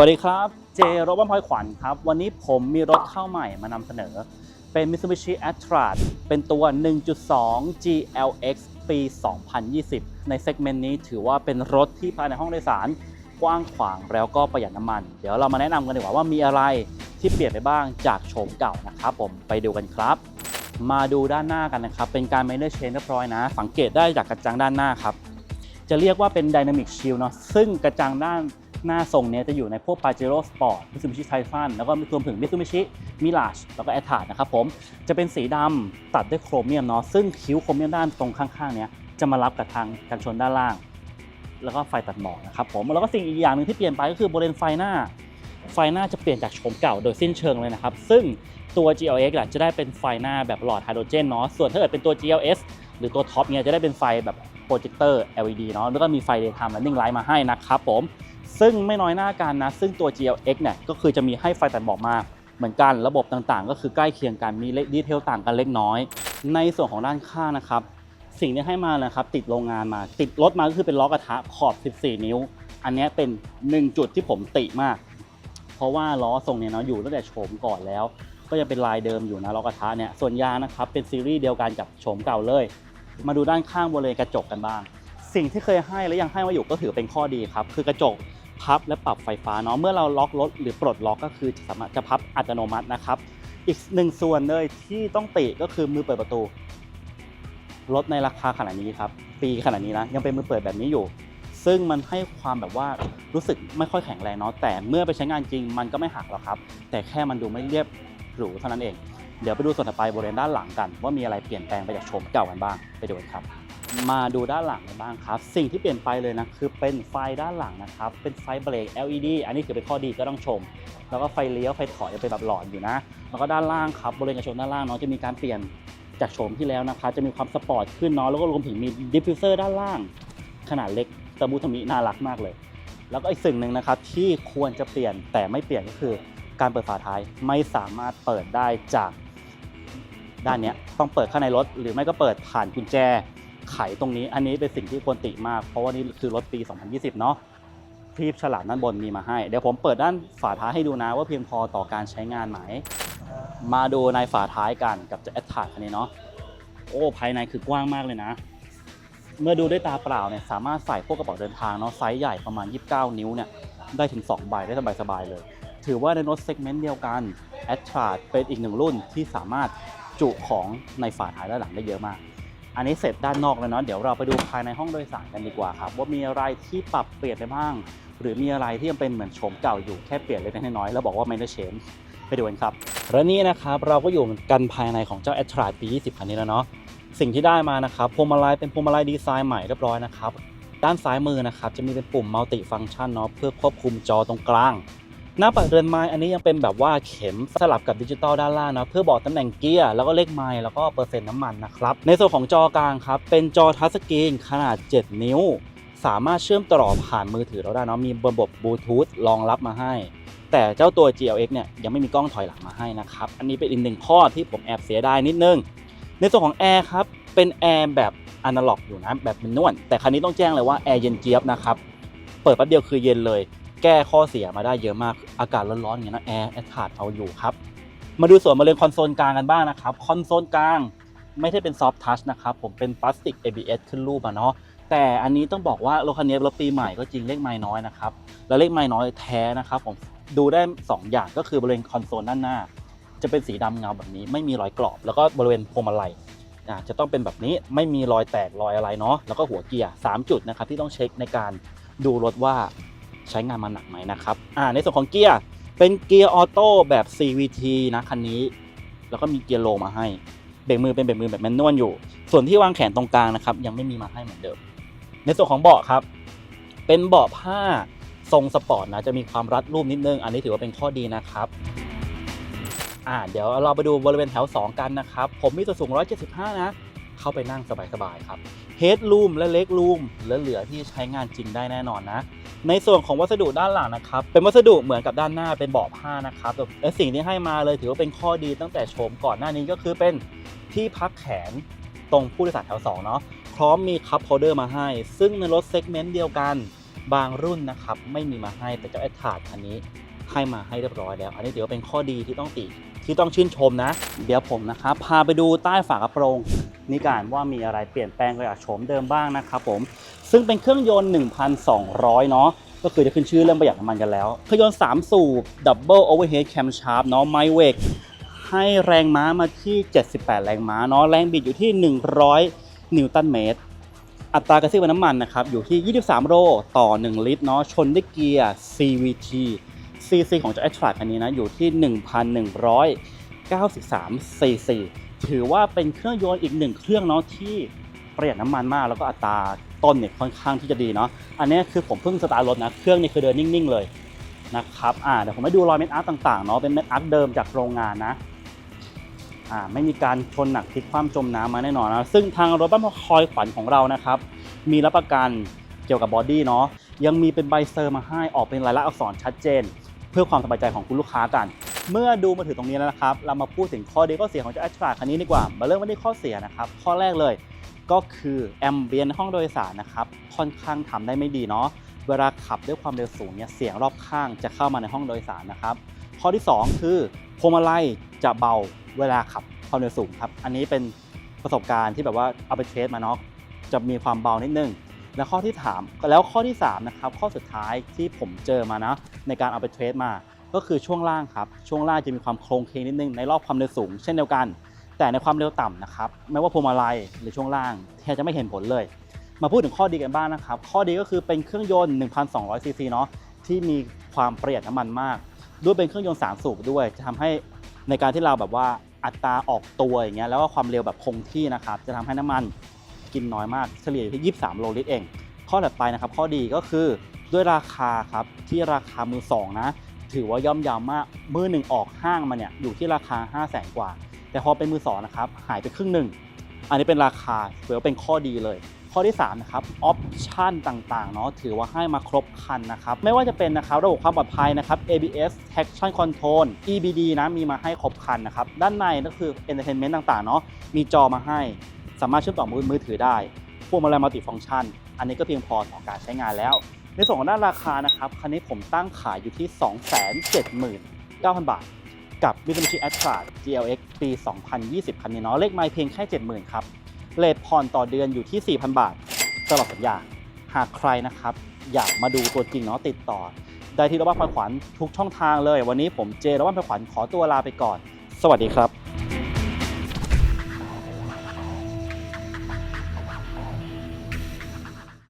วัสดีครับเจรถบ้านพลอยขวัญครับ วันนี้ผมมีรถเข้าใหม่มานำเสนอ เป็น Mitsubishi a t r a เป็นตัว 1.2 GLX ปี 2020 ในเซกเมนต์นี้ถือว่าเป็นรถที่ภายในห้องโดยสาร กว้างขวางแล้วก็ประหยัดน้ำมัน เดี๋ยวเรามาแนะนำกันดีกว่าว่ามีอะไรที่เปลี่ยนไปบ้างจากโฉมเก่านะครับผมไปดูกันครับ มาดูด้านหน้ากันนะครับ เป็นการ Minor Change เรียบร้อยนะ สังเกตได้จากกระจังด้านหน้าครับจะเรียกว่าเป็น Dynamic Shield เนาะซึ่งกระจังด้าน หน้าทรงเนี้ยจะอยู่ในพวก Pajero Sport Mitsubishi Typhoon แล้วก็รวมถึง Mitsubishi Mirage แล้วก็ a t t a นะครับผม จะเป็นสีดำตัดด้วยโครเมียมเนาะซึ่งคิ้วโครเมียมด้านตรงข้างๆเนี้ยจะมารับกับทางกันชนด้านล่าง แล้วก็ไฟตัดหมอกนะครับผม แล้วก็สิ่งอีกอย่างหนึ่งที่เปลี่ยนไปก็คือบริเวณไฟหน้า ไฟหน้าจะเปลี่ยนจากโฉมเก่าโดยสิ้นเชิงเลยนะครับ ซึ่งตัว GLX อะจะได้เป็นไฟหน้าแบบหลอดไฮโดรเจนเนาะ ส่วนถ้าเกิดเป็นตัว GLS หรือตัวท็อปเนี่ยจะได้เป็นไฟแบบโปรเจคเตอร์ LED เนาะ แล้วก็มีไฟ daytime running light มาให้นะครับผม ซึ่งไม่น้อยหน้ากันนะ ซึ่งตัว GLX เนี่ยก็คือจะมีให้ไฟตัดหมอกมาเหมือนกันระบบต่างๆ ก็คือใกล้เคียงกันมีดีเทลต่างกันเล็กน้อย ในส่วนของด้านข้างนะครับ สิ่งที่ให้มานะครับติดโรงงานมา ติดรถมาก็คือเป็นล้อกระทะขอบ 14 นิ้ว อันนี้เป็น 1 จุดที่ผมติมาก เพราะว่าล้อทรงเนี่ยเนาะอยู่ตั้งแต่โฉมก่อนแล้ว ก็ยังเป็นลายเดิมอยู่นะล้อกระทะเนี่ยส่วนยางนะครับเป็นซีรีส์เดียวกันกับโฉมเก่าเลย มาดูด้านข้างบริเวณกระจกกันบ้าง สิ่งที่เคยให้และยังให้มาอยู่ก็ถือเป็นข้อดีครับคือกระจก พับและปรับไฟฟ้าเนาะเมื่อเราล็อกรถหรือปลดล็อกก็คือจะสามารถจะพับอัตโนมัตินะครับ อีกหนึ่งส่วนเลยที่ต้องติก็คือมือเปิดประตูรถในราคาขนาดนี้ครับปีขนาดนี้นะยังเป็นมือเปิดแบบนี้อยู่ ซึ่งมันให้ความแบบว่ารู้สึกไม่ค่อยแข็งแรงเนาะแต่เมื่อไปใช้งานจริงมันก็ไม่หักหรอกครับ แต่แค่มันดูไม่เรียบหรูเท่านั้นเอง เดี๋ยวไปดูส่วนต่อไปบริเวณด้านหลังกัน ว่ามีอะไรเปลี่ยนแปลงไปจากโฉมเก่ากันบ้างไปดูกันครับ มาดูด้านหลังกันบ้างครับ สิ่งที่เปลี่ยนไปเลยนะคือเป็นไฟด้านหลังนะครับ เป็นไฟเบรก LED อันนี้ถือเป็นข้อดีก็ต้องชม แล้วก็ไฟเลี้ยวไฟถอยจะเป็นแบบหลอดอยู่นะ แล้วก็ด้านล่างครับบริเวณกระจกด้านล่างเนาะจะมีการเปลี่ยนจากโฉมที่แล้วนะคะ จะมีความสปอร์ตขึ้นเนาะแล้วก็รวมถึงมีดิฟฟิวเซอร์ด้านล่าง ขนาดเล็กตะมูตะมิน่ารักมากเลย แล้วก็อีกสิ่งหนึ่งนะครับที่ควรจะเปลี่ยนแต่ไม่เปลี่ยนก็คือการเปิดฝาท้ายไม่สามารถเปิดได้จากด้านนี้ต้องเปิดข้างในรถ หรือไม่ก็เปิดผ่านกุญแจ ไขตรงนี้อันนี้เป็นสิ่งที่ควรติมาก เพราะว่านี่คือรถปี 2020 เนาะคลีปฉลากด้านบนมีมาให้ เดี๋ยวผมเปิดด้านฝาท้ายให้ดูนะว่าเพียงพอต่อการใช้งานไหม มาดูในฝาท้ายกันกับจะแอดทาคันนี้เนาะโอ้ภายในคือกว้างมากเลยนะ เมื่อดูด้วยตาเปล่าเนี่ยสามารถใส่พวกกระเป๋าเดินทางเนาะไซส์ใหญ่ประมาณ 29 นิ้วเนี่ยได้ถึง 2 ใบได้สบายๆเลย ถือว่าในรถเซกเมนต์เดียวกัน a t r a เป็นอีกหนึ่งรุ่นที่สามารถจุของในฝาท้ายด้านหลังได้เยอะมาก อันนี้เสร็จด้านนอกแล้วเนาะเดี๋ยวเราไปดูภายในห้องโดยสารกันดีกว่าครับ ว่ามีอะไรที่ปรับเปลี่ยนไปบ้าง หรือมีอะไรที่ยังเป็นเหมือนโฉมเก่าอยู่แค่เปลี่ยนเล็กน้อยแล้วบอกว่าไม่ได้เชนไปดูกันครับและนี่นะครับเราก็อยู่กันภายในของเจ้า a t r a ปี 20 คันนี้แล้วเนาะสิ่งที่ได้มานะครับพวงมาลัยเป็นพวงมาลัยดีไซน์ใหม่เรียบร้อยนะครับด้านซ้ายมือนะครับจะมีเป็นปุ่มมัลติฟัง c t ชันเนาะเพื่อควบคุมจอตรงกลาง หน้าปัดเรือนไม้อันนี้ยังเป็นแบบว่าเข็มสลับกับดิจิตอลด้านล่างนะเพื่อบอกตำแหน่งเกียร์แล้วก็เลขไมล์แล้วก็เปอร์เซ็นต์น้ำมันนะครับในส่วนของจอกลางครับเป็นจอทัชสกรีนขนาด 7 นิ้ว สามารถเชื่อมต่อผ่านมือถือเราได้นะมีระบบบลูทูธรองรับมาให้แต่เจ้าตัว GLX เนี่ยยังไม่มีกล้องถอยหลังมาให้นะครับ อันนี้เป็นอีกหนึ่งข้อที่ผมแอบเสียดายนิดนึง ในส่วนของแอร์ครับ เป็นแอร์แบบอนาล็อกอยู่นะ แบบเป็นนวลแต่ครั้นี้ต้องแจ้งเลยว่าแอร์เย็นเจี๊ยบนะครับ เปิดแป๊บเดียวคือเย็นเลย แก้ข้อเสียมาได้เยอะมากอากาศร้อนๆอย่างนี้นะแอร์แอร์ขาดเอาอยู่ครับ มาดูส่วนบริเวณคอนโซลกลางกันบ้างนะครับคอนโซลกลางไม่ใช่เป็นซอฟท์ทัชนะครับผมเป็นพลาสติก ABS ขึ้นรูปอะเนาะแต่อันนี้ต้องบอกว่ารถคันนี้รถปีใหม่ก็จริงเลขไม้น้อยนะครับแล้วเลขไม้น้อยแท้นะครับผมดูได้ 2 อย่างก็คือบริเวณคอนโซลด้านหน้า จะเป็นสีดำเงาแบบนี้ ไม่มีรอยกรอบ แล้วก็บริเวณพวงมาลัยจะต้องเป็นแบบนี้ไม่มีรอยแตกรอยอะไรเนาะแล้วก็หัวเกียร์ 3 จุดนะครับที่ต้องเช็คในการดูรถว่า ใช้งานมาหนักไหมนะครับอ่าในส่วนของเกียร์เป็นเกียร์ออโต้แบบ CVT นะคันนี้ แล้วก็มีเกียร์โลมาให้เบรกมือเป็นเบรกมือแบบแมนนวลอยู่ ส่วนที่วางแขนตรงกลางนะครับยังไม่มีมาให้เหมือนเดิม ในส่วนของเบาะครับ เป็นเบาะผ้าทรงสปอร์ตนะจะมีความรัดรูปนิดนึง อันนี้ถือว่าเป็นข้อดีนะครับอ่าเดี๋ยวเราไปดูบริเวณแถว 2 กันนะครับ ผมมีตัวสูง 175 นะ เข้าไปนั่งสบายๆครับเฮดรูมและเล็กรูมเหลือๆที่ใช้งานจริงได้แน่นอนนะในส่วนของวัสดุด้านหลังนะครับ เป็นวัสดุเหมือนกับด้านหน้าเป็นเบาะผ้านะครับและสิ่งที่ให้มาเลยถือว่าเป็นข้อดีตั้งแต่โฉมก่อนหน้านี้ก็คือเป็นที่พักแขนตรงผู้โดยสารแถว2เนาะพร้อมมีคัพโฮเดอร์มาให้ ซึ่งในรถเซกเมนต์เดียวกันบางรุ่นนะครับไม่มีมาให้แต่เจ้าแอดทาดคันนี้ให้มาให้เรียบร้อยแล้ว อันนี้ถือว่าเป็นข้อดีที่ต้องติที่ต้องชื่นชมนะ เดี๋ยวผมนะครับพาไปดูใต้ฝากระโปรง นี่การว่ามีอะไรเปลี่ยนแปลงไปจากโฉมเดิมบ้างนะครับผม ซึ่งเป็นเครื่องยนต์ 1,200 เนาะก็คือจะขึ้นชื่อเรื่องประหยัดน้ำมันกันแล้ว เครื่องยนต์ 3 สูบ Double Overhead Camshaft เนาะไมเวกให้แรงม้ามาที่ 78 แรงม้าเนาะแรงบิดอยู่ที่ 100 นิวตันเมตร อัตรากระซิบน้ำมันนะครับอยู่ที่ 23 โลต่อ 1 ลิตรเนาะชนด้วยเกียร์ CVT CC ของเจ้า a t r a คันนี้นะอยู่ที่ 1,193 cc ถือว่าเป็นเครื่องยนต์อีกหนึ่งเครื่องเนาะที่ประหยัดน้ำมันมาก แล้วก็อัตราต้นเนี่ยค่อนข้างที่จะดีเนาะอันนี้คือผมเพิ่งสตาร์ทรถนะ เครื่องนี่คือเดินนิ่งๆเลยนะครับอ่าเดี๋ยวผมให้ดูรอยเม็ดอาร์ตต่างๆเนาะเป็นเม็ดอาร์ตเดิมจากโรงงานนะอ่าไม่มีการชนหนักพลิกคว่ำจมน้ำมาแน่นอนนะซึ่งทางรถบ้านพอคอยขวัญของเรานะครับ มีรับประกันเกี่ยวกับบอดี้เนาะยังมีเป็นใบเซอร์มาให้ออกเป็นลายลักษณ์อักษรชัดเจน เพื่อความสบายใจของคุณลูกค้ากัน เมื่อดูมาถึงตรงนี้แล้วนะครับ เรามาพูดถึงข้อดีข้อเสียของเจ้าแอตราคันนี้ดีกว่า มาเริ่มกันที่ข้อเสียนะครับ ข้อแรกเลยก็คือแอมเบียนห้องโดยสารนะครับค่อนข้างทำได้ไม่ดีเนาะเวลาขับด้วยความเร็วสูงเนี่ยเสียงรอบข้างจะเข้ามาในห้องโดยสารนะครับ ข้อที่ 2 คือพวงมาลัยจะเบาเวลาขับความเร็วสูงครับอันนี้เป็นประสบการณ์ที่แบบว่าเอาไปเทสมาเนาะจะมีความเบานิดนึงแล้วข้อที่ถามแล้วข้อที่3นะครับข้อสุดท้ายที่ผมเจอมานะในการเอาไปเทรดมา ก็คือช่วงล่างครับช่วงล่างจะมีความโครงเคงนิดนึงในรอบความเร็วสูง เช่นเดียวกัน แต่ในความเร็วต่ำนะครับไม่ว่าพวงมาลัยหรือช่วงล่างแทบจะไม่เห็นผลเลย มาพูดถึงข้อดีกันบ้างนะครับข้อดีก็คือเป็นเครื่องยนต์ 1,200 ซีซีเนาะที่มีความประหยัดน้ำมันมาก ด้วยเป็นเครื่องยนต์ 3 สูบด้วย จะทำให้ในการที่เราแบบว่าอัตราออกตัวอย่างเงี้ยแล้วก็ความเร็วแบบคงที่นะครับจะทำให้น้ำมันกินน้อยมากเฉลี่ยอยู่ที่ 23 โลลิตรเอง ข้อถัดไปนะครับข้อดีก็คือด้วยราคาครับที่ราคามือสองนะ ถือว่าย่อมยาวมากมือหนึ่งออกห้างมาเนี่ยอยู่ที่ราคา 5 0 0แสนกว่า แต่พอเป็นมือสองนะครับหายไปครึ่งหนึ่ง อันนี้เป็นราคาถือว่าเป็นข้อดีเลย ข้อที่3นะครับออปชันต่างๆเนาะถือว่าให้มาครบคันนะครับไม่ว่าจะเป็นนะครับระบบความปลอดภัยนะครับ ABS Traction Control EBD นะมีมาให้ครบคันนะครับด้านในก็คือ Entertainment ต่างๆเนาะมีจอมาให้ สามารถเชื่อมต่อมือมือถือได้พวงมาลัยมัลติฟัง c t ชัน อันนี้ก็เพียงพอต่อการใช้งานแล้ว ในส่วนของด้านราคานะครับ คันนี้ผมตั้งขายอยู่ที่ 279,000 บาท กับ Mitsubishi a t t r a GLX ปี 2020 คันนี้เนาะ เลขไมล์เพียงแค่ 70,000 ครับ เลทผ่อนต่อเดือนอยู่ที่ 4,000 บาท ตลอดสัญญา หากใครนะครับ อยากมาดูตัวจริงเนาะติดต่อ ได้ที่รบ้านพลขวัญทุกช่องทางเลย วันนี้ผมเจรบ้านพลขวัญขอตัวลาไปก่อน สวัสดีครับ